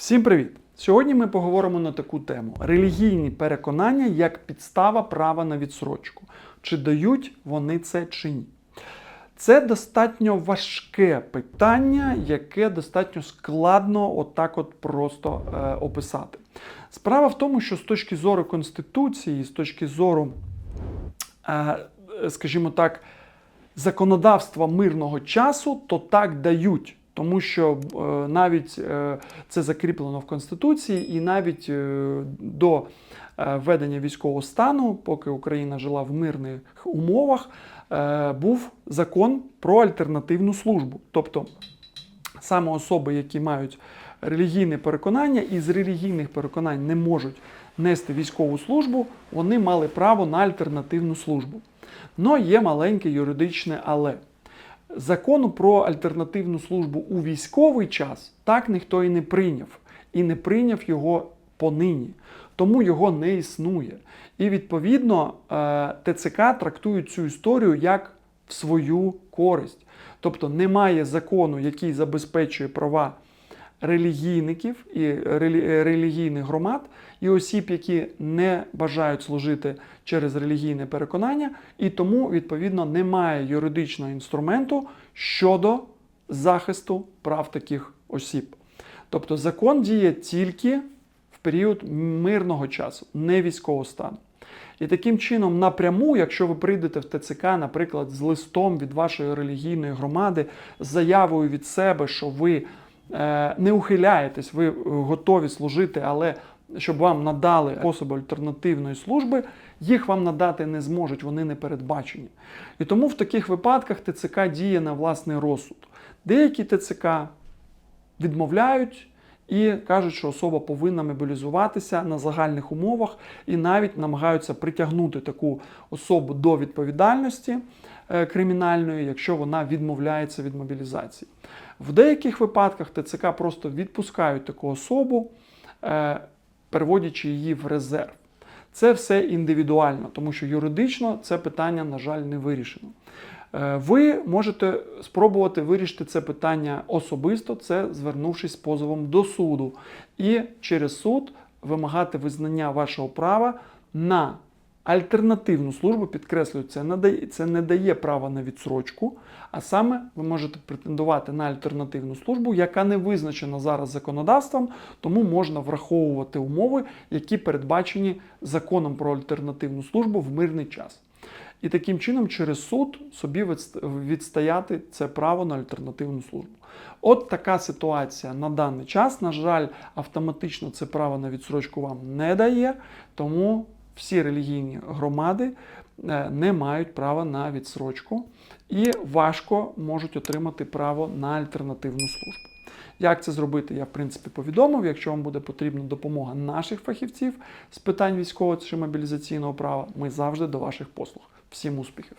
Всім привіт! Сьогодні ми поговоримо на таку тему: релігійні переконання як підстава права на відсрочку. Чи дають вони це чи ні? Це достатньо важке питання, яке достатньо складно отак от просто е, описати. Справа в тому, що з точки зору Конституції, з точки зору, е, скажімо так, законодавства мирного часу, то так дають. Тому що е, навіть е, це закріплено в Конституції, і навіть е, до введення військового стану, поки Україна жила в мирних умовах, був закон про альтернативну службу. Тобто саме особи, які мають релігійне переконання і з релігійних переконань не можуть нести військову службу, вони мали право на альтернативну службу. Но є маленьке юридичне але. Закону про альтернативну службу у військовий час так ніхто і не прийняв, і не прийняв його понині. Тому його не існує. І відповідно е, ТЦК трактують цю історію як в свою користь. Тобто немає закону, який забезпечує права релігійників і е, релігійних громад, і осіб, які не бажають служити через релігійне переконання, і тому, відповідно, немає юридичного інструменту щодо захисту прав таких осіб. Тобто закон діє тільки в період мирного часу, не військового стану. І таким чином, напряму, якщо ви прийдете в ТЦК, наприклад, з листом від вашої релігійної громади, з заявою від себе, що ви не ухиляєтесь, ви е, готові служити, але щоб вам надали способи альтернативної служби, їх вам надати не зможуть, вони не передбачені. І тому в таких випадках ТЦК діє на власний розсуд. Деякі ТЦК відмовляють і кажуть, що особа повинна мобілізуватися на загальних умовах і навіть намагаються притягнути таку особу до відповідальності е, кримінальної, якщо вона відмовляється від мобілізації. В деяких випадках ТЦК просто відпускають таку особу, е, переводячи її в резерв. Це все індивідуально, тому що юридично це питання, на жаль, не вирішено. Е, Ви можете спробувати вирішити це питання особисто, це звернувшись з позовом до суду, і через суд вимагати визнання вашого права на альтернативну службу. Підкреслюю, це не дає, це не дає права на відсрочку, а саме ви можете претендувати на альтернативну службу, яка не визначена зараз законодавством, тому можна враховувати умови, які передбачені законом про альтернативну службу в мирний час. І таким чином через суд собі відстояти це право на альтернативну службу. От така ситуація на даний час. На жаль, автоматично це право на відсрочку вам не дає, тому всі релігійні громади е, не мають права на відсрочку і важко можуть отримати право на альтернативну службу. Як це зробити, я в принципі повідомив. Якщо вам буде потрібна допомога наших фахівців з питань військового чи мобілізаційного права, ми завжди до ваших послуг. Всім успіхів!